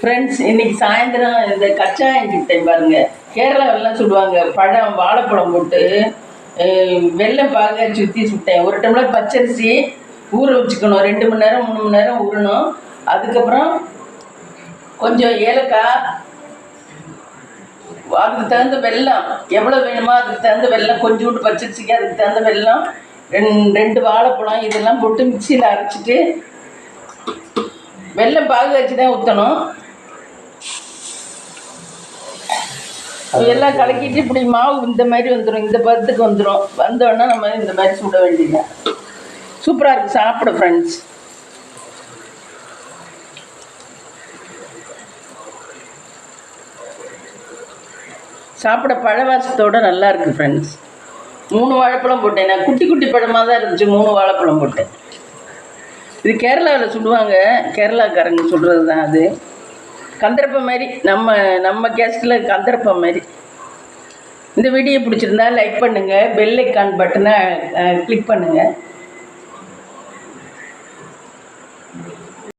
Friends இன்னைக்கு சாயந்தரம் இந்த கச்சாயம் சுட்டேன் பாருங்க. கேரளாவெல்லாம் சுடுவாங்க பழம் வாழைப்பழம் போட்டு வெள்ளை பாக சுற்றி சுட்டேன். ஒரு டம்ளர் பச்சரிசி ஊற வச்சுக்கணும். ரெண்டு மணி நேரம் மூணு மணி நேரம் ஊறணும். அதுக்கப்புறம் கொஞ்சம் ஏலக்காய் அதுக்கு தகுந்த வெல்லம். எவ்வளோ வேணுமோ அதுக்கு தகுந்த வெள்ளம் கொஞ்சோண்டு பச்சரிசிக்கு அதுக்கு தகுந்த வெல்லம். ரெண்டு ரெண்டு வாழைப்பழம் இதெல்லாம் போட்டு மிக்சியில் அரைச்சிட்டு வெள்ளம் பாகு வச்சு தான் ஊற்றணும் எல்லாம் கலக்கிட்டு இப்படி மாவு இந்த மாதிரி வந்துடும் இந்த பதத்துக்கு வந்துடும் வந்தோடனே நம்ம இந்த மாதிரி சுட வேண்டியது சூப்பராக இருக்குது சாப்பிட ஃப்ரெண்ட்ஸ் சாப்பிட பழவாசத்தோட நல்லா இருக்குது ஃப்ரெண்ட்ஸ் மூணு வாழைப்பழம் போட்டேன். நான் குட்டி குட்டி பழமாக தான் இருந்துச்சு. மூணு வாழைப்பழம் போட்டேன். இது கேரளாவில் சுடுவாங்க. கேரளாக்காரங்க சுடுறது தான் அது. கந்தரப்பம் மாதிரி நம்ம நம்ம கேஸ்டில் கந்தரப்பம் மாதிரி. இந்த வீடியோ பிடிச்சிருந்தா லைக் பண்ணுங்கள் பெல் ஐக்கான் பட்டனை கிளிக் பண்ணுங்கள்